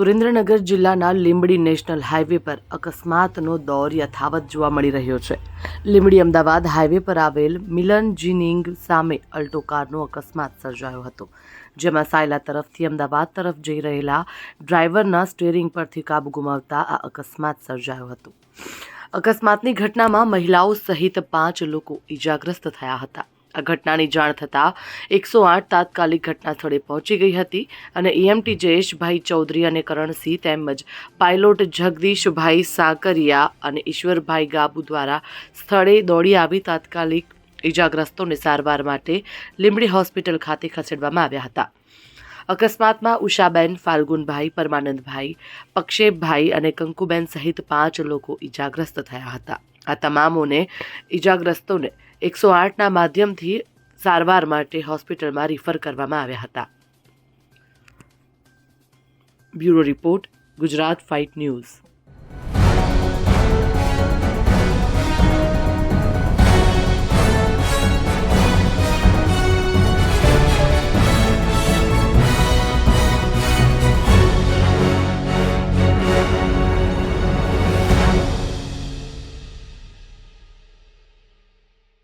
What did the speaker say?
સુરેન્દ્રનગર જિલ્લાના Limbdi national highway પર અકસ્માતનો દોર યથાવત જોવા મળી રહ્યો છે. લીંબડી અમદાવાદ હાઈવે પર આવેલ મિલન જીનિંગ સામે અલ્ટો કારનો અકસ્માત સર્જાયો હતો, જેમાં સાયલા તરફથી અમદાવાદ તરફ જઈ રહેલા ડ્રાઈવરના સ્ટેરિંગ પરથી કાબુ ગુમાવતા આ અકસ્માત સર્જાયો હતો. અકસ્માતની ઘટનામાં મહિલાઓ સહિત પાંચ લોકો ઈજાગ્રસ્ત થયા હતા. આ ઘટનાની જાણ થતાં એકસો આઠ તાત્કાલિક ઘટના સ્થળે પહોંચી ગઈ હતી અને ઈએમટી જયેશભાઈ ચૌધરી અને કરણસિંહ તેમજ પાયલોટ જગદીશભાઈ સાકરિયા અને ઈશ્વરભાઈ ગાબુ દ્વારા સ્થળે દોડી આવી તાત્કાલિક ઈજાગ્રસ્તોને સારવાર માટે લીંબડી હોસ્પિટલ ખાતે ખસેડવામાં આવ્યા હતા. અકસ્માતમાં ઉષાબેન, ફાલ્ગુનભાઈ, પરમાનંદભાઈ પક્ષેપભાઈ અને કંકુબેન સહિત પાંચ લોકો ઈજાગ્રસ્ત થયા હતા. આ તમામોને ઈજાગ્રસ્તોને એકસો આઠના માધ્યમથી સારવાર માટે હોસ્પિટલમાં રિફર કરવામાં આવ્યા હતા. Bureau report, Gujarat fight news.